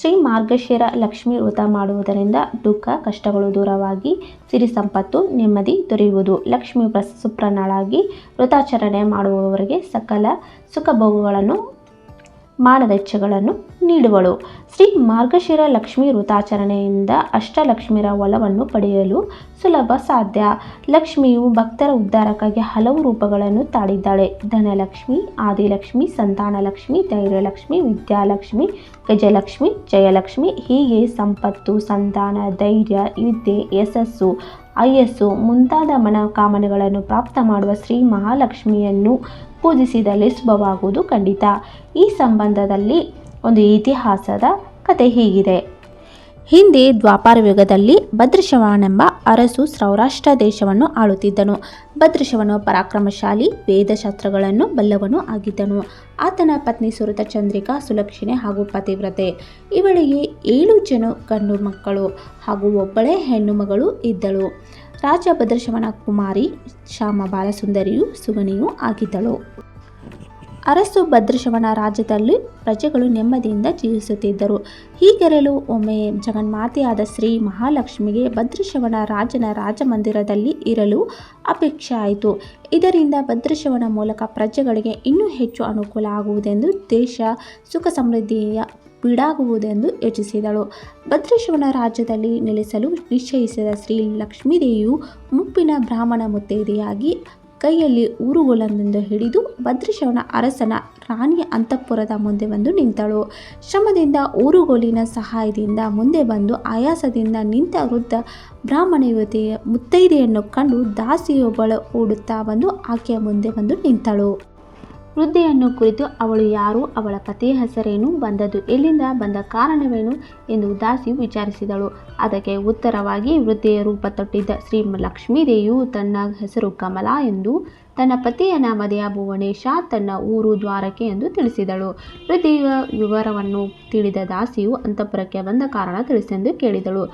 ಶ್ರೀ ಮಾರ್ಗಶಿರ ಲಕ್ಷ್ಮಿ ವ್ರತ ಮಾಡುವುದರಿಂದ ದುಃಖ, ಕಷ್ಟಗಳು ದೂರವಾಗಿ ಸಿರಿ ಸಂಪತ್ತು, ನೆಮ್ಮದಿ ದೊರೆಯುವುದು. ಲಕ್ಷ್ಮಿ ಪ್ರಸ ವ್ರತಾಚರಣೆ ಮಾಡುವವರಿಗೆ ಸಕಲ ಸುಖ ಭೋಗಗಳನ್ನು ಮಾನದೆಚ್ಚಗಳನ್ನು ನೀಡುವಳು. ಶ್ರೀ ಮಾರ್ಗಶಿರ ಲಕ್ಷ್ಮಿ ವೃತಾಚರಣೆಯಿಂದ ಅಷ್ಟಲಕ್ಷ್ಮಿರ ಒಲವನ್ನು ಪಡೆಯಲು ಸುಲಭ ಸಾಧ್ಯ. ಲಕ್ಷ್ಮಿಯು ಭಕ್ತರ ಉದ್ಧಾರಕ್ಕಾಗಿ ಹಲವು ರೂಪಗಳನ್ನು ತಾಳಿದ್ದಾಳೆ. ಧನಲಕ್ಷ್ಮಿ, ಆದಿಲಕ್ಷ್ಮಿ, ಸಂತಾನಲಕ್ಷ್ಮಿ, ಧೈರ್ಯಲಕ್ಷ್ಮಿ, ವಿದ್ಯಾಲಕ್ಷ್ಮಿ, ಗಜಲಕ್ಷ್ಮಿ, ಜಯಲಕ್ಷ್ಮಿ ಹೀಗೆ ಸಂಪತ್ತು, ಸಂತಾನ, ಧೈರ್ಯ, ವಿದ್ಯೆ, ಯಶಸ್ಸು ಆಯಸ್ಸು ಮುಂತಾದ ಮನೋಕಾಮನೆಗಳನ್ನು ಪ್ರಾಪ್ತ ಮಾಡುವ ಶ್ರೀ ಮಹಾಲಕ್ಷ್ಮಿಯನ್ನು ಪೂಜಿಸಿದಲ್ಲಿ ಶುಭವಾಗುವುದು ಖಂಡಿತ. ಈ ಸಂಬಂಧದಲ್ಲಿ ಒಂದು ಇತಿಹಾಸದ ಕತೆ ಹೀಗಿದೆ. ಹಿಂದೆ ದ್ವಾಪಾರ ಯುಗದಲ್ಲಿ ಭದ್ರಶವನೆಂಬ ಅರಸು ಸೌರಾಷ್ಟ್ರ ದೇಶವನ್ನು ಆಳುತ್ತಿದ್ದನು. ಭದ್ರಶವನು ಪರಾಕ್ರಮಶಾಲಿ ವೇದಶಾಸ್ತ್ರಗಳನ್ನು ಬಲ್ಲವನು ಆಗಿದ್ದನು. ಆತನ ಪತ್ನಿ ಸುರತ ಚಂದ್ರಿಕಾ ಸುಲಕ್ಷಿಣೆ ಹಾಗೂ ಪತಿವ್ರತೆ. ಇವಳಿಗೆ ಏಳು ಜನ ಗಂಡು ಮಕ್ಕಳು ಹಾಗೂ ಒಬ್ಬಳೇ ಹೆಣ್ಣು ಮಗಳು ಇದ್ದಳು. ರಾಜ ಭದ್ರಶವನ ಕುಮಾರಿ, ಶ್ಯಾಮ ಬಾಲಸುಂದರಿಯು ಸುಗಣಿಯೂ ಆಗಿದ್ದಳು. ಅರಸು ಭದ್ರಶವನ ರಾಜ್ಯದಲ್ಲಿ ಪ್ರಜೆಗಳು ನೆಮ್ಮದಿಯಿಂದ ಜೀವಿಸುತ್ತಿದ್ದರು. ಹೀಗೆರಲು ಒಮ್ಮೆ ಜಗನ್ಮಾತೆಯಾದ ಶ್ರೀ ಮಹಾಲಕ್ಷ್ಮಿಗೆ ಭದ್ರಶವನ ರಾಜನ ರಾಜಮಂದಿರದಲ್ಲಿ ಇರಲು ಅಪೇಕ್ಷೆ ಆಯಿತು ಇದರಿಂದ ಭದ್ರಶವನ ಮೂಲಕ ಪ್ರಜೆಗಳಿಗೆ ಇನ್ನೂ ಹೆಚ್ಚು ಅನುಕೂಲ ಆಗುವುದೆಂದು ದೇಶ ಸುಖ ಸಮೃದ್ಧಿಯ ಬೀಡಾಗುವುದೆಂದು ಯೋಚಿಸಿದಳು. ಭದ್ರಶವನ ರಾಜ್ಯದಲ್ಲಿ ನೆಲೆಸಲು ನಿಶ್ಚಯಿಸಿದ ಶ್ರೀ ಲಕ್ಷ್ಮೀದೇವಿಯು ಮುಪ್ಪಿನ ಬ್ರಾಹ್ಮಣ ಮುತ್ತೈದೆಯಾಗಿ ಕೈಯಲ್ಲಿ ಊರುಗೋಲನ್ನೆಂದು ಹಿಡಿದು ಭದ್ರಶವಣ ಅರಸನ ರಾಣಿಯ ಅಂತಃಪುರದ ಮುಂದೆ ಬಂದು ನಿಂತಳು. ಶ್ರಮದಿಂದ ಊರುಗೋಲಿನ ಸಹಾಯದಿಂದ ಮುಂದೆ ಬಂದು ಆಯಾಸದಿಂದ ನಿಂತ ವೃದ್ಧ ಬ್ರಾಹ್ಮಣ ಯುವತಿಯ ಮುತ್ತೈದೆಯನ್ನು ಕಂಡು ದಾಸಿಯೊಬ್ಬಳು ಓಡುತ್ತಾ ಬಂದು ಆಕೆಯ ಮುಂದೆ ಬಂದು ನಿಂತಳು. ವೃದ್ಧೆಯನ್ನು ಕುರಿತು ಅವಳು ಯಾರು, ಅವಳ ಪತಿಯ ಹೆಸರೇನು, ಬಂದದ್ದು ಎಲ್ಲಿಂದ ಬಂದ ಕಾರಣವೇನು ಎಂದು ದಾಸಿಯು ವಿಚಾರಿಸಿದಳು. ಅದಕ್ಕೆ ಉತ್ತರವಾಗಿ ವೃದ್ಧೆಯ ರೂಪ ತೊಟ್ಟಿದ್ದ ಶ್ರೀ ಲಕ್ಷ್ಮೀದೇವಿಯು ತನ್ನ ಹೆಸರು ಕಮಲಾ ಎಂದು, ತನ್ನ ಪತಿಯ ನಾಮಧೇಯ ಭುವನೇಶ ತನ್ನ ಊರು ದ್ವಾರಕೆ ಎಂದು ತಿಳಿಸಿದಳು. ವೃದ್ಧೆಯ ವಿವರವನ್ನು ತಿಳಿದ ದಾಸಿಯು ಅಂತಃಪುರಕ್ಕೆ ಬಂದ ಕಾರಣ ತಿಳಿಸೆಂದು ಕೇಳಿದಳು.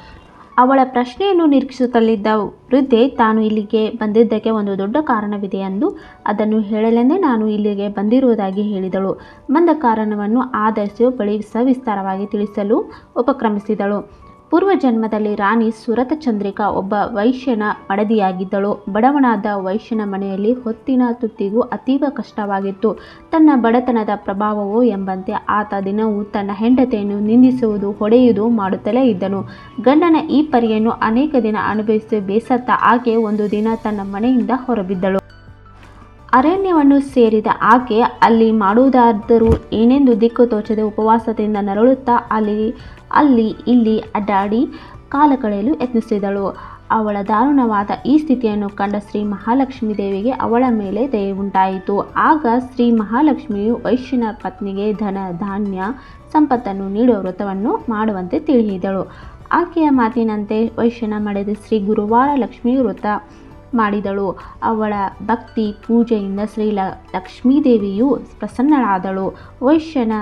ಅವಳ ಪ್ರಶ್ನೆಯನ್ನು ನಿರೀಕ್ಷಿಸುತ್ತಲಿದ್ದ ವೃದ್ಧೆ, ತಾನು ಇಲ್ಲಿಗೆ ಬಂದಿದ್ದಕ್ಕೆ ಒಂದು ದೊಡ್ಡ ಕಾರಣವಿದೆ ಎಂದು ಅದನ್ನು ಹೇಳಲೆಂದೇ ನಾನು ಇಲ್ಲಿಗೆ ಬಂದಿರುವುದಾಗಿ ಹೇಳಿದಳು. ಬಂದ ಕಾರಣವನ್ನು ಆ ದಾಸಿಯು ಬಳಿ ಸವಿಸ್ತಾರವಾಗಿ ತಿಳಿಸಲು ಉಪಕ್ರಮಿಸಿದಳು. ಪೂರ್ವ ಜನ್ಮದಲ್ಲಿ ರಾಣಿ ಸುರತ ಚಂದ್ರಿಕಾ ಒಬ್ಬ ವೈಶ್ಯನ ಮಡದಿಯಾಗಿದ್ದಳು. ಬಡವನಾದ ವೈಶ್ಯನ ಮನೆಯಲ್ಲಿ ಹೊತ್ತಿನ ತುತ್ತಿಗೂ ಅತೀವ ಕಷ್ಟವಾಗಿತ್ತು. ತನ್ನ ಬಡತನದ ಪ್ರಭಾವವೋ ಎಂಬಂತೆ ಆತ ದಿನವೂ ತನ್ನ ಹೆಂಡತಿಯನ್ನು ನಿಂದಿಸುವುದು, ಹೊಡೆಯುವುದು ಮಾಡುತ್ತಲೇ ಇದ್ದನು. ಗಂಡನ ಈ ಪರಿಯನ್ನು ಅನೇಕ ದಿನ ಅನುಭವಿಸಿ ಬೇಸತ್ತ ಆಕೆ ಒಂದು ದಿನ ತನ್ನ ಮನೆಯಿಂದ ಹೊರಬಿದ್ದಳು. ಅರಣ್ಯವನ್ನು ಸೇರಿದ ಆಕೆ ಅಲ್ಲಿ ಮಾಡುವುದಾದರೂ ಏನೆಂದು ದಿಕ್ಕು ತೋಚದೆ ಉಪವಾಸದಿಂದ ನರಳುತ್ತಾ ಅಲ್ಲಿ ಅಲ್ಲಿ, ಇಲ್ಲಿ ಅಡ್ಡಾಡಿ ಕಾಲ ಕಳೆಯಲು ಯತ್ನಿಸಿದಳು. ಅವಳ ದಾರುಣವಾದ ಈ ಸ್ಥಿತಿಯನ್ನು ಕಂಡ ಶ್ರೀ ಮಹಾಲಕ್ಷ್ಮೀ ದೇವಿಗೆ ಅವಳ ಮೇಲೆ ದಯೆ ಉಂಟಾಯಿತು. ಆಗ ಶ್ರೀ ಮಹಾಲಕ್ಷ್ಮಿಯು ವೈಶ್ಯನ ಪತ್ನಿಗೆ ಧನ, ಧಾನ್ಯ, ಸಂಪತ್ತನ್ನು ನೀಡುವ ವ್ರತವನ್ನು ಮಾಡುವಂತೆ ತಿಳಿಸಿದಳು ಆಕೆಯ ಮಾತಿನಂತೆ ವೈಶ್ಯನ ಮಡೆದ ಶ್ರೀ ಗುರುವಾರ ಲಕ್ಷ್ಮೀ ವ್ರತ ಮಾಡಿದಳು. ಅವಳ ಭಕ್ತಿ, ಪೂಜೆಯಿಂದ ಶ್ರೀ ಲಕ್ಷ್ಮೀದೇವಿಯು ಪ್ರಸನ್ನಳಾದಳು. ವೈಶ್ಯನ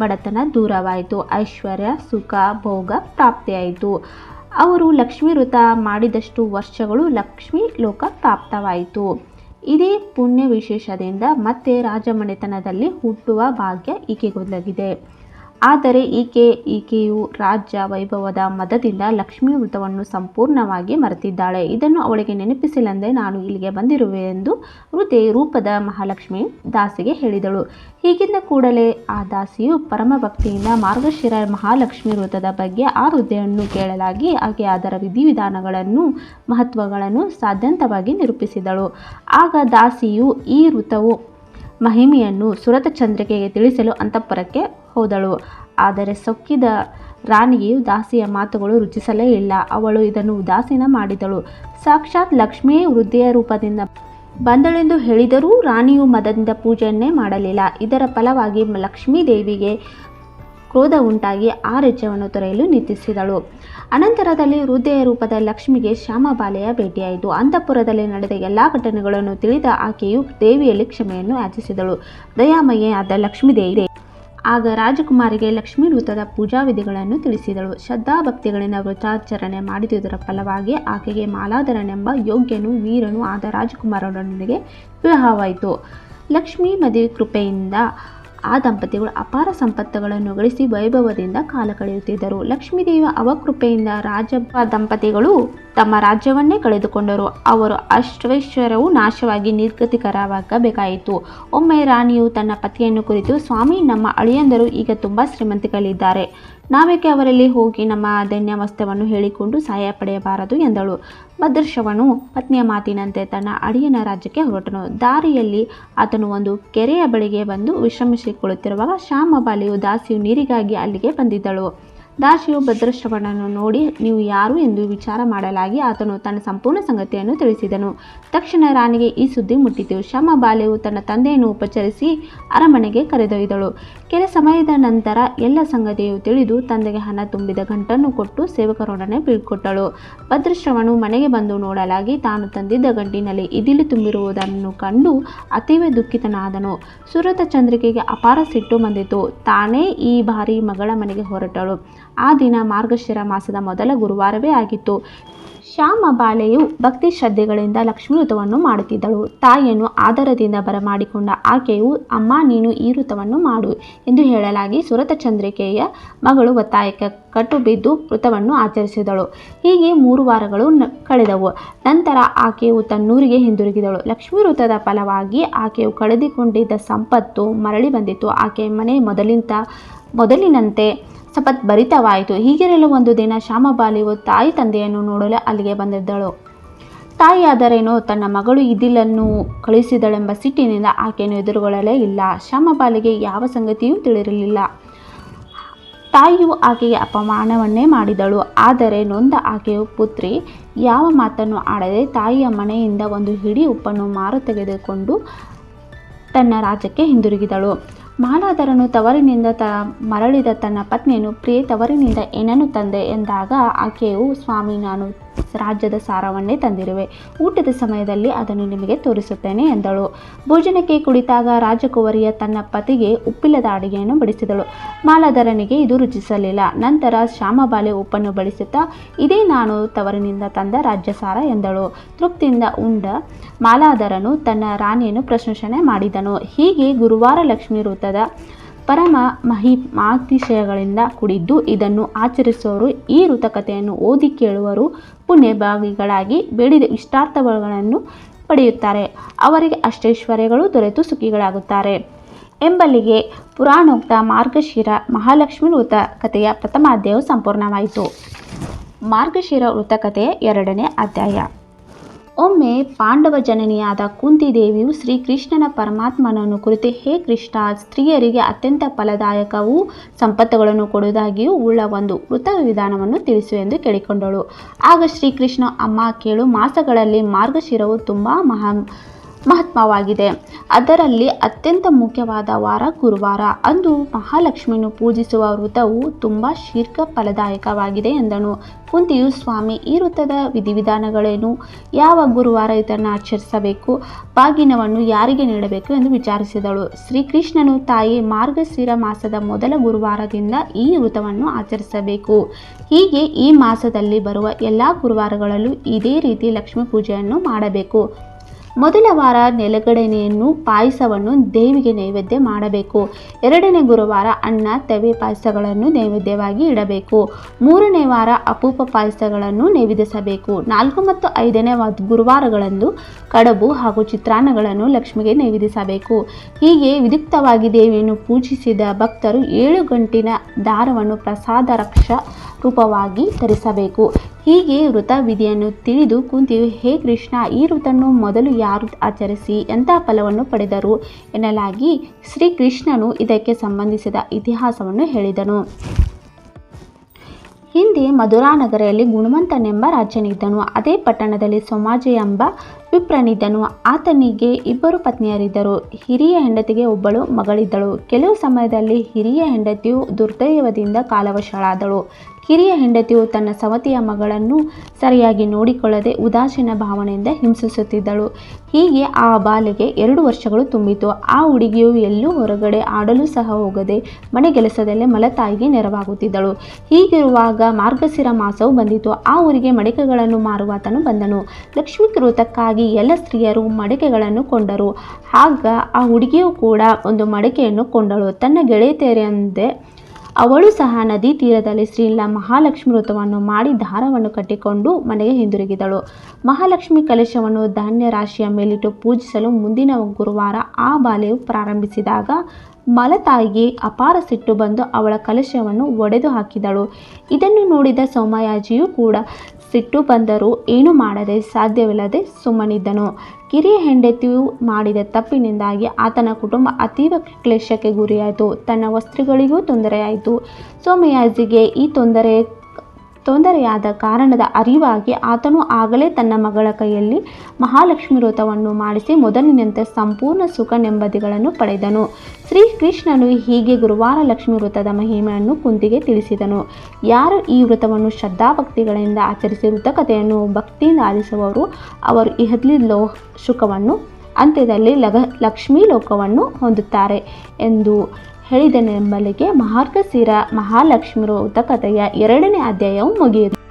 ಬಡತನ ದೂರವಾಯಿತು. ಐಶ್ವರ್ಯ, ಸುಖ, ಭೋಗ ಪ್ರಾಪ್ತಿಯಾಯಿತು. ಅವರು ಲಕ್ಷ್ಮೀ ವೃತ ಮಾಡಿದಷ್ಟು ವರ್ಷಗಳು ಲಕ್ಷ್ಮೀ ಲೋಕ ಪ್ರಾಪ್ತವಾಯಿತು. ಇದೇ ಪುಣ್ಯ ವಿಶೇಷದಿಂದ ಮತ್ತೆ ರಾಜಮನೆತನದಲ್ಲಿ ಹುಟ್ಟುವ ಭಾಗ್ಯ ಈಕೆಗೊದಗಿದೆ. ಆದರೆ ಈಕೆ, ಈಕೆಯು ರಾಜ್ಯ ವೈಭವದ ಮದದಿಂದ ಲಕ್ಷ್ಮೀ ವೃತವನ್ನು ಸಂಪೂರ್ಣವಾಗಿ ಮರೆತಿದ್ದಾಳೆ. ಇದನ್ನು ಅವಳಿಗೆ ನೆನಪಿಸಿಲ್ಲಂದೇ ನಾನು ಇಲ್ಲಿಗೆ ಬಂದಿರುವೆ ಎಂದು ವೃತೆ ರೂಪದ ಮಹಾಲಕ್ಷ್ಮಿ ದಾಸಿಗೆ ಹೇಳಿದಳು. ಹೀಗಿದ್ದ ಕೂಡಲೇ ಆ ದಾಸಿಯು ಪರಮ ಭಕ್ತಿಯಿಂದ ಮಾರ್ಗಶಿರ ಮಹಾಲಕ್ಷ್ಮಿ ವೃತದ ಬಗ್ಗೆ ಆ ವೃದ್ಧೆಯನ್ನು ಕೇಳಲಾಗಿ ಆಕೆ ಅದರ ವಿಧಿವಿಧಾನಗಳನ್ನು, ಮಹತ್ವಗಳನ್ನು ಸಾಧ್ಯಂತವಾಗಿ ನಿರೂಪಿಸಿದಳು. ಆಗ ದಾಸಿಯು ಈ ವೃತವು ಮಹಿಮೆಯನ್ನು ಸುರತ ಚಂದ್ರಿಕೆಗೆ ತಿಳಿಸಲು ಅಂತಃಪುರಕ್ಕೆ ಹೋದಳು. ಆದರೆ ಸೊಕ್ಕಿದ ರಾಣಿಯು ದಾಸಿಯ ಮಾತುಗಳು ರುಚಿಸಲೇ ಇಲ್ಲ. ಅವಳು ಇದನ್ನು ಉದಾಸೀನ ಮಾಡಿದಳು. ಸಾಕ್ಷಾತ್ ಲಕ್ಷ್ಮಿಯ ವೃದ್ಧೆಯ ರೂಪದಿಂದ ಬಂದಳೆಂದು ಹೇಳಿದರೂ ರಾಣಿಯು ಮದದಿಂದ ಪೂಜೆಯನ್ನೇ ಮಾಡಲಿಲ್ಲ. ಇದರ ಫಲವಾಗಿ ಲಕ್ಷ್ಮೀ ದೇವಿಗೆ ಕ್ರೋಧ ಉಂಟಾಗಿ ಆ ರೆಚ್ಚವನ್ನು ತೊರೆಯಲು ನಿಂತಿಸಿದಳು. ಅನಂತರದಲ್ಲಿ ಹೃದಯ ರೂಪದ ಲಕ್ಷ್ಮಿಗೆ ಶ್ಯಾಮಬಾಲೆಯ ಭೇಟಿಯಾಯಿತು ಅಂತಃಪುರದಲ್ಲಿ ನಡೆದ ಎಲ್ಲ ಘಟನೆಗಳನ್ನು ತಿಳಿದ ಆಕೆಯು ದೇವಿಯಲ್ಲಿ ಕ್ಷಮೆಯನ್ನು ಯಾಚಿಸಿದಳು. ದಯಾಮಯ್ಯ ಆದ ಲಕ್ಷ್ಮೀದೇವಿ ಆಗ ರಾಜಕುಮಾರಿಗೆ ಲಕ್ಷ್ಮೀ ವೃತ್ತದ ಪೂಜಾ ವಿಧಿಗಳನ್ನು ತಿಳಿಸಿದಳು. ಶ್ರದ್ಧಾಭಕ್ತಿಗಳಿಂದ ವ್ರತಾಚರಣೆ ಮಾಡಿದುದರ ಫಲವಾಗಿ ಆಕೆಗೆ ಮಾಲಾಧರನೆಂಬ ಯೋಗ್ಯನು ವೀರನು ಆದ ರಾಜಕುಮಾರನೊಂದಿಗೆ ವಿವಾಹವಾಯಿತು. ಲಕ್ಷ್ಮೀ ಮದುವೆ ಕೃಪೆಯಿಂದ ಆ ದಂಪತಿಗಳು ಅಪಾರ ಸಂಪತ್ತುಗಳನ್ನು ಗಳಿಸಿ ವೈಭವದಿಂದ ಕಾಲ ಕಳೆಯುತ್ತಿದ್ದರು. ಲಕ್ಷ್ಮೀದೇವ ಅವಕೃಪೆಯಿಂದ ರಾಜಪ್ಪ ದಂಪತಿಗಳು ತಮ್ಮ ರಾಜ್ಯವನ್ನೇ ಕಳೆದುಕೊಂಡರು. ಅವರು ಅಶ್ವೈಶ್ವರವು ನಾಶವಾಗಿ ನಿರ್ಗತಿಕರವಾಗಬೇಕಾಯಿತು ಒಮ್ಮೆ ರಾಣಿಯು ತನ್ನ ಪತಿಯನ್ನು ಕುರಿತು, ಸ್ವಾಮಿ, ನಮ್ಮ ಅಳಿಯಂದರು ಈಗ ತುಂಬ ಶ್ರೀಮಂತಿಗಳಿದ್ದಾರೆ ನಾವೇಕೆ ಅವರಲ್ಲಿ ಹೋಗಿ ನಮ್ಮ ಧನ್ಯವಸ್ತವನ್ನು ಹೇಳಿಕೊಂಡು ಸಹಾಯ ಪಡೆಯಬಾರದು? ಎಂದಳು. ಭದ್ರಶ್ರವನು ಪತ್ನಿಯ ಮಾತಿನಂತೆ ತನ್ನ ಅಡಿಯನ ರಾಜ್ಯಕ್ಕೆ ಹೊರಟನು. ದಾರಿಯಲ್ಲಿ ಆತನು ಒಂದು ಕೆರೆಯ ಬಳಿಗೆ ಬಂದು ವಿಶ್ರಮಿಸಿಕೊಳ್ಳುತ್ತಿರುವಾಗ ಶ್ಯಾಮಬಾಲಿಯು ದಾಸಿಯು ನೀರಿಗಾಗಿ ಅಲ್ಲಿಗೆ ಬಂದಿದ್ದಳು. ದಾಸಿಯು ಭದ್ರಶ್ರವಣನನ್ನು ನೋಡಿ ನೀವು ಯಾರು ಎಂದು ವಿಚಾರ ಮಾಡಲಾಗಿ ಆತನು ತನ್ನ ಸಂಪೂರ್ಣ ಸಂಗತಿಯನ್ನು ತಿಳಿಸಿದನು. ತಕ್ಷಣ ರಾಣಿಗೆ ಈ ಸುದ್ದಿ ಮುಟ್ಟಿತು. ಶ್ಯಾಮಬಾಲೆಯು ತನ್ನ ತಂದೆಯನ್ನು ಉಪಚರಿಸಿ ಅರಮನೆಗೆ ಕರೆದೊಯ್ದಳು. ಕೆಲ ಸಮಯದ ನಂತರ ಎಲ್ಲ ಸಂಗತಿಯು ತಿಳಿದು ತಂದೆಗೆ ಹಣ ತುಂಬಿದ ಗಂಟನ್ನು ಕೊಟ್ಟು ಸೇವಕರೊಡನೆ ಬೀಳ್ಕೊಟ್ಟಳು. ಭದ್ರಶ್ರವಣು ಮನೆಗೆ ಬಂದು ನೋಡಲಾಗಿ ತಾನು ತಂದಿದ್ದ ಗಂಟಿನಲ್ಲಿ ಇದಿಲು ತುಂಬಿರುವುದನ್ನು ಕಂಡು ಅತೀವ ದುಃಖಿತನಾದನು. ಸುರತ ಚಂದ್ರಿಕೆಗೆ ಅಪಾರ ಸಿಟ್ಟು ಬಂದಿತು. ತಾನೇ ಈ ಬಾರಿ ಮಗಳ ಮನೆಗೆ ಹೊರಟಳು. ಆ ದಿನ ಮಾರ್ಗಶಿರ ಮಾಸದ ಮೊದಲ ಗುರುವಾರವೇ ಆಗಿತ್ತು. ಶ್ಯಾಮ ಬಾಳೆಯು ಭಕ್ತಿ ಶ್ರದ್ಧೆಗಳಿಂದ ಲಕ್ಷ್ಮೀ ವೃತವನ್ನು ಮಾಡುತ್ತಿದ್ದಳು. ತಾಯಿಯನ್ನು ಆಧಾರದಿಂದ ಬರಮಾಡಿಕೊಂಡ ಆಕೆಯು, ಅಮ್ಮ, ನೀನು ಈ ವೃತವನ್ನು ಮಾಡು ಎಂದು ಹೇಳಲಾಗಿ ಸುರತ ಚಂದ್ರಿಕೆಯ ಮಗಳು ಒತ್ತಾಯಕ್ಕೆ ಕಟ್ಟು ಬಿದ್ದು ವ್ರತವನ್ನು ಆಚರಿಸಿದಳು. ಹೀಗೆ ಮೂರು ವಾರಗಳು ಕಳೆದವು. ನಂತರ ಆಕೆಯು ತನ್ನೂರಿಗೆ ಹಿಂದಿರುಗಿದಳು. ಲಕ್ಷ್ಮೀ ವೃತದ ಫಲವಾಗಿ ಆಕೆಯು ಕಳೆದುಕೊಂಡಿದ್ದ ಸಂಪತ್ತು ಮರಳಿ ಬಂದಿತು ಆಕೆಯ ಮನೆ ಮೊದಲಿಂತ ಮೊದಲಿನಂತೆ ಸಪತ್ ಭರಿತವಾಯಿತು. ಹೀಗಿರಲು ಒಂದು ದಿನ ಶ್ಯಾಮಬಾಲಿಯು ತಾಯಿ ತಂದೆಯನ್ನು ನೋಡಲು ಅಲ್ಲಿಗೆ ಬಂದಿದ್ದಳು. ತಾಯಿಯಾದರೇನೋ ತನ್ನ ಮಗಳು ಇದಿಲನ್ನು ಕಳುಹಿಸಿದಳೆಂಬ ಸಿಟ್ಟಿನಿಂದ ಆಕೆಯನ್ನು ಎದುರುಗೊಳ್ಳಲೇ ಇಲ್ಲ. ಶ್ಯಾಮಬಾಲಿಗೆ ಯಾವ ಸಂಗತಿಯೂ ತಿಳಿರಲಿಲ್ಲ ತಾಯಿಯು ಆಕೆಗೆ ಅಪಮಾನವನ್ನೇ ಮಾಡಿದಳು. ಆದರೆ ನೊಂದ ಆಕೆಯು ಪುತ್ರಿ ಯಾವ ಮಾತನ್ನು ಆಡದೆ ತಾಯಿಯ ಮನೆಯಿಂದ ಒಂದು ಹಿಡಿ ಉಪ್ಪನ್ನು ಮಾರು ತೆಗೆದುಕೊಂಡು ತನ್ನ ರಾಜ್ಯಕ್ಕೆ ಹಿಂದಿರುಗಿದಳು. ಮಾಲಾಧರನು ತವರಿನಿಂದ ತ ಮರಳಿದ ತನ್ನ ಪತ್ನಿಯನ್ನು ಪ್ರಿಯೆ ತವರಿನಿಂದ ಏನನ್ನು ತಂದೆ ಎಂದಾಗ ಆಕೆಯು ಸ್ವಾಮಿ ನಾನು ರಾಜ್ಯದ ಸಾರವನ್ನೇ ತಂದಿರುವೆ. ಊಟದ ಸಮಯದಲ್ಲಿ ಅದನ್ನು ನಿಮಗೆ ತೋರಿಸುತ್ತೇನೆ ಎಂದಳು. ಭೋಜನಕ್ಕೆ ಕುಳಿತಾಗ ರಾಜಕುವರಿಯ ತನ್ನ ಪತಿಗೆ ಉಪ್ಪಿಲ್ಲದ ಅಡುಗೆಯನ್ನು ಬಡಿಸಿದಳು. ಮಾಲಾಧರನಿಗೆ ಇದು ರುಚಿಸಲಿಲ್ಲ. ನಂತರ ಶ್ಯಾಮಬಾಲೆ ಉಪ್ಪನ್ನು ಬಡಿಸುತ್ತಾ, ಇದೇ ನಾನು ತವರಿನಿಂದ ತಂದ ರಾಜ್ಯಸಾರ ಎಂದಳು. ತೃಪ್ತಿಯಿಂದ ಉಂಡ ಮಾಲಾಧರನು ತನ್ನ ರಾಣಿಯನ್ನು ಪ್ರಶಂಸನೆ ಮಾಡಿದನು. ಹೀಗೆ ಗುರುವಾರ ಲಕ್ಷ್ಮೀ ವೃತ್ತದ ಪರಮ ಮಹಿ ಮಾತಿಶಯಗಳಿಂದ ಕೂಡಿದ್ದು ಇದನ್ನು ಆಚರಿಸುವವರು ಈ ವೃತಕಥೆಯನ್ನು ಓದಿ ಕೇಳುವರು ಪುಣ್ಯಭಾಗಿಗಳಾಗಿ ಬೇಡಿದ ಇಷ್ಟಾರ್ಥಗಳನ್ನು ಪಡೆಯುತ್ತಾರೆ. ಅವರಿಗೆ ಅಷ್ಟೈಶ್ವರ್ಯಗಳು ದೊರೆತು ಸುಖಿಗಳಾಗುತ್ತಾರೆ. ಎಂಬಲ್ಲಿಗೆ ಪುರಾಣೋಕ್ತ ಮಾರ್ಗಶಿರ ಮಹಾಲಕ್ಷ್ಮಿ ವೃತ ಕಥೆಯ ಪ್ರಥಮ ಅಧ್ಯಾಯವು ಸಂಪೂರ್ಣವಾಯಿತು. ಮಾರ್ಗಶಿರ ವೃತಕಥೆಯ ಎರಡನೇ ಅಧ್ಯಾಯ. ಒಮ್ಮೆ ಪಾಂಡವ ಜನನಿಯಾದ ಕುಂತಿದೇವಿಯು ಶ್ರೀಕೃಷ್ಣನ ಪರಮಾತ್ಮನನ್ನು ಕುರಿತು, ಹೇ ಕೃಷ್ಣ, ಸ್ತ್ರೀಯರಿಗೆ ಅತ್ಯಂತ ಫಲದಾಯಕವೂ ಸಂಪತ್ತುಗಳನ್ನು ಕೊಡುವುದಾಗಿಯೂ ಉಳ್ಳ ಒಂದು ಕೃತ ವಿಧಾನವನ್ನು ತಿಳಿಸು ಎಂದು ಕೇಳಿಕೊಂಡಳು. ಆಗ ಶ್ರೀಕೃಷ್ಣ, ಅಮ್ಮ, ಕೇಳು, ಮಾಸಗಳಲ್ಲಿ ಮಾರ್ಗಶಿರವು ತುಂಬ ಮಹಾ ಮಹತ್ವವಾಗಿದೆ ಅದರಲ್ಲಿ ಅತ್ಯಂತ ಮುಖ್ಯವಾದ ವಾರ ಗುರುವಾರ. ಅಂದು ಮಹಾಲಕ್ಷ್ಮಿಯನ್ನು ಪೂಜಿಸುವ ವೃತವು ತುಂಬ ಶೀರ್ಘ ಫಲದಾಯಕವಾಗಿದೆ ಎಂದನು. ಕುಂತಿಯು ಸ್ವಾಮಿ, ಈ ವೃತ್ತದ ವಿಧಿವಿಧಾನಗಳೇನು? ಯಾವ ಗುರುವಾರ ಇದನ್ನು ಆಚರಿಸಬೇಕು? ಬಾಗಿನವನ್ನು ಯಾರಿಗೆ ನೀಡಬೇಕು ಎಂದು ವಿಚಾರಿಸಿದಳು. ಶ್ರೀಕೃಷ್ಣನು ತಾಯಿ, ಮಾರ್ಗಶಿರ ಮಾಸದ ಮೊದಲ ಗುರುವಾರದಿಂದ ಈ ವೃತವನ್ನು ಆಚರಿಸಬೇಕು. ಹೀಗೆ ಈ ಮಾಸದಲ್ಲಿ ಬರುವ ಎಲ್ಲ ಗುರುವಾರಗಳಲ್ಲೂ ಇದೇ ರೀತಿ ಲಕ್ಷ್ಮೀ ಪೂಜೆಯನ್ನು ಮಾಡಬೇಕು. ಮೊದಲ ವಾರ ನೆಲಗಡನೆಯನ್ನು ಪಾಯಸವನ್ನು ದೇವಿಗೆ ನೈವೇದ್ಯ ಮಾಡಬೇಕು. ಎರಡನೇ ಗುರುವಾರ ಅನ್ನ, ತವೆ ಪಾಯಸಗಳನ್ನು ನೈವೇದ್ಯವಾಗಿ ಇಡಬೇಕು. ಮೂರನೇ ವಾರ ಅಪೂಪ ಪಾಯಸಗಳನ್ನು ನೈವೇದಿಸಬೇಕು ನಾಲ್ಕು ಮತ್ತು ಐದನೇ ಗುರುವಾರಗಳಂದು ಕಡಬು ಹಾಗೂ ಚಿತ್ರಾನ್ನಗಳನ್ನು ಲಕ್ಷ್ಮಿಗೆ ನೈವೇದಿಸಬೇಕು ಹೀಗೆ ವಿದ್ಯುಕ್ತವಾಗಿ ದೇವಿಯನ್ನು ಪೂಜಿಸಿದ ಭಕ್ತರು ಏಳು ಗಂಟಿನ ದಾರವನ್ನು ಪ್ರಸಾದ ರಕ್ಷ ರೂಪವಾಗಿ ಧರಿಸಬೇಕು. ಹೀಗೆ ವೃತ ವಿಧಿಯನ್ನು ತಿಳಿದು ಕುಂತಿಯು, ಹೇ ಕೃಷ್ಣ, ಈ ವೃತನ್ನು ಮೊದಲು ಯಾರು ಆಚರಿಸಿ? ಎಂಥ ಫಲವನ್ನು ಪಡೆದರು? ಎನ್ನಲಾಗಿ ಶ್ರೀಕೃಷ್ಣನು ಇದಕ್ಕೆ ಸಂಬಂಧಿಸಿದ ಇತಿಹಾಸವನ್ನು ಹೇಳಿದನು. ಹಿಂದೆ ಮಧುರಾ ನಗರೆಯಲ್ಲಿ ಗುಣವಂತನೆಂಬ ರಾಜನಿದ್ದನು ಅದೇ ಪಟ್ಟಣದಲ್ಲಿ ಸಮಾಜ ಎಂಬ ವಿಪ್ರನಿದ್ದನು. ಆತನಿಗೆ ಇಬ್ಬರು ಪತ್ನಿಯರಿದ್ದರು. ಹಿರಿಯ ಹೆಂಡತಿಗೆ ಒಬ್ಬಳು ಮಗಳಿದ್ದಳು. ಕೆಲವು ಸಮಯದಲ್ಲಿ ಹಿರಿಯ ಹೆಂಡತಿಯು ದುರ್ದೈವದಿಂದ ಕಾಲವಶಳಾದಳು. ಕಿರಿಯ ಹೆಂಡತಿಯು ತನ್ನ ಸವತಿಯ ಮಗಳನ್ನು ಸರಿಯಾಗಿ ನೋಡಿಕೊಳ್ಳದೆ ಉದಾಸೀನ ಭಾವನೆಯಿಂದ ಹಿಂಸಿಸುತ್ತಿದ್ದಳು. ಹೀಗೆ ಆ ಬಾಲೆಗೆ ಎರಡು ವರ್ಷಗಳು ತುಂಬಿತು. ಆ ಹುಡುಗಿಯು ಎಲ್ಲೂ ಹೊರಗಡೆ ಆಡಲು ಸಹ ಹೋಗದೆ ಮನೆಗೆಲಸದಲ್ಲೇ ಮಲತಾಯಿಗೆ ನೆರವಾಗುತ್ತಿದ್ದಳು. ಹೀಗಿರುವಾಗ ಮಾರ್ಗಶಿರ ಮಾಸವು ಬಂದಿತು. ಆ ಊರಿಗೆ ಮಡಿಕೆಗಳನ್ನು ಮಾರುವಾತನು ಬಂದನು. ಲಕ್ಷ್ಮೀ ಕೃತಕ್ಕಾಗಿ ಎಲ್ಲ ಸ್ತ್ರೀಯರು ಮಡಿಕೆಗಳನ್ನು ಕೊಂಡರು. ಆಗ ಆ ಹುಡುಗಿಯು ಕೂಡ ಒಂದು ಮಡಿಕೆಯನ್ನು ಕೊಂಡಳು. ತನ್ನ ಗೆಳೆಯತೆಯರಂತೆ ಅವಳು ಸಹ ನದಿ ತೀರದಲ್ಲಿ ಶ್ರೀಲ ಮಹಾಲಕ್ಷ್ಮಿ ವ್ರತವನ್ನು ಮಾಡಿ ದಾರವನ್ನು ಕಟ್ಟಿಕೊಂಡು ಮನೆಗೆ ಹಿಂದಿರುಗಿದಳು. ಮಹಾಲಕ್ಷ್ಮಿ ಕಲಶವನ್ನು ಧಾನ್ಯ ರಾಶಿಯ ಮೇಲಿಟ್ಟು ಪೂಜಿಸಲು ಮುಂದಿನ ಗುರುವಾರ ಆ ಬಾಲೆಯು ಪ್ರಾರಂಭಿಸಿದಾಗ ಮಲತಾಯಿಗೆ ಅಪಾರ ಸಿಟ್ಟು ಬಂದು ಅವಳ ಕಲಶವನ್ನು ಒಡೆದು ಹಾಕಿದಳು. ಇದನ್ನು ನೋಡಿದ ಸೋಮಯಾಜಿಯು ಕೂಡ ಸಿಟ್ಟು ಬಂದರೂ ಏನು ಮಾಡದೆ ಸಾಧ್ಯವಿಲ್ಲದೆ ಸುಮ್ಮನಿದ್ದನು. ಕಿರಿಯ ಹೆಂಡತಿಯು ಮಾಡಿದ ತಪ್ಪಿನಿಂದಾಗಿ ಆತನ ಕುಟುಂಬ ಅತೀವ ಕ್ಲೇಶಕ್ಕೆ ಗುರಿಯಾಯಿತು. ತನ್ನ ವಸ್ತ್ರಗಳಿಗೂ ತೊಂದರೆಯಾಯಿತು. ಸೋಮಯಾಜಿಗೆ ಈ ತೊಂದರೆ ತೊಂದರೆಯಾದ ಕಾರಣದ ಅರಿವಾಗಿ ಆತನು ಆಗಲೇ ತನ್ನ ಮಗಳ ಕೈಯಲ್ಲಿ ಮಹಾಲಕ್ಷ್ಮಿ ವ್ರತವನ್ನು ಮಾಡಿಸಿ ಮೊದಲಿನಂತೆ ಸಂಪೂರ್ಣ ಸುಖ ನೆಮ್ಮದಿಗಳನ್ನು ಪಡೆದನು. ಶ್ರೀಕೃಷ್ಣನು ಹೀಗೆ ಗುರುವಾರ ಲಕ್ಷ್ಮಿ ವ್ರತದ ಮಹಿಮೆಯನ್ನು ಕುಂತಿಗೆ ತಿಳಿಸಿದನು. ಯಾರು ಈ ವ್ರತವನ್ನು ಶ್ರದ್ಧಾಭಕ್ತಿಗಳಿಂದ ಆಚರಿಸಿ ವೃತಕತೆಯನ್ನು ಭಕ್ತಿಯಿಂದ ಆಲಿಸುವವರು ಅವರು ಇಹದ್ಲಿ ಲೋ ಸುಖವನ್ನು, ಅಂತ್ಯದಲ್ಲಿ ಲಗ ಲಕ್ಷ್ಮೀ ಲೋಕವನ್ನು ಹೊಂದುತ್ತಾರೆ ಎಂದು ಹೇಳಿದನೆಂಬಲಿಗೆ ಮಾರ್ಗಶಿರ ಮಹಾಲಕ್ಷ್ಮಿ ಕಥೆಯ ಎರಡನೇ ಅಧ್ಯಾಯವು ಮುಗಿಯಿತು.